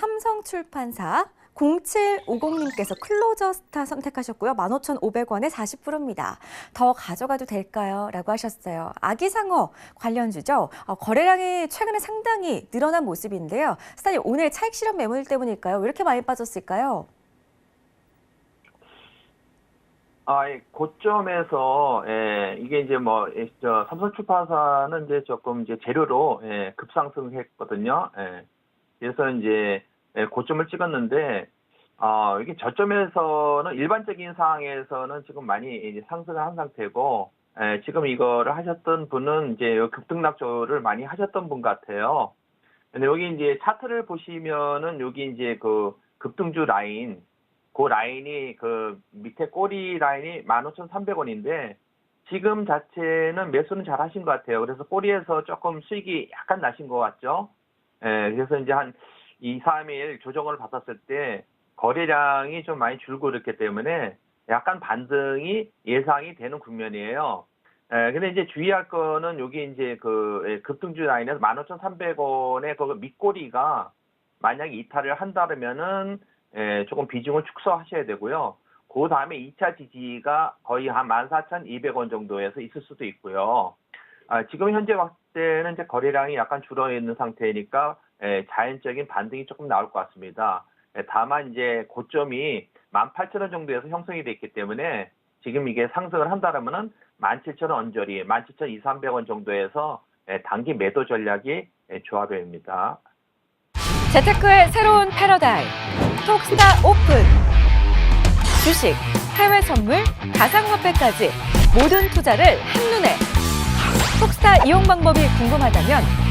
삼성출판사 0750님께서 클로저 스타 선택하셨고요. 15,500원에 40%입니다. 더 가져가도 될까요? 라고 하셨어요. 아기상어 관련주죠. 어, 거래량이 최근에 상당히 늘어난 모습인데요. 스타님 오늘 차익 실현 매물 때문일까요? 왜 이렇게 많이 빠졌을까요? 아, 예, 고점에서 예, 이게 이제 뭐 예, 저 삼성출판사는 이제 조금 이제 재료로 예, 급상승했거든요. 예. 그래서 이제 예, 고점을 찍었는데 어, 이게 저점에서는 일반적인 상황에서는 지금 많이 상승을 한 상태고 예, 지금 이거를 하셨던 분은 이제 급등락조를 많이 하셨던 분 같아요. 근데 여기 이제 차트를 보시면은 여기 이제 그 급등주 라인 그 라인이 그 밑에 꼬리 라인이 15,300원인데 지금 자체는 매수는 잘 하신 것 같아요. 그래서 꼬리에서 조금 수익이 약간 나신 것 같죠. 예, 그래서 이제 한 2, 3일 조정을 받았을 때 거래량이 좀 많이 줄고 있기 때문에 약간 반등이 예상이 되는 국면이에요. 예, 근데 이제 주의할 거는 여기 이제 그 예, 급등주 라인에서 15,300원의 그 밑꼬리가 만약에 이탈을 한다면은 예, 조금 비중을 축소하셔야 되고요. 그 다음에 2차 지지가 거의 한 14,200원 정도에서 있을 수도 있고요. 아, 지금 현재 봤을 때는 이제 거래량이 약간 줄어 있는 상태니까 예, 자연적인 반등이 조금 나올 것 같습니다. 예, 다만 이제 고점이 18,000원 정도에서 형성이 됐기 때문에 지금 이게 상승을 한다면은 17,000원 언저리, 17,200원 정도에서 예, 단기 매도 전략이 예, 조합입니다. 재테크의 새로운 패러다임 톡스타 오픈 주식, 해외 선물, 가상화폐까지 모든 투자를 한눈에 톡스타 이용 방법이 궁금하다면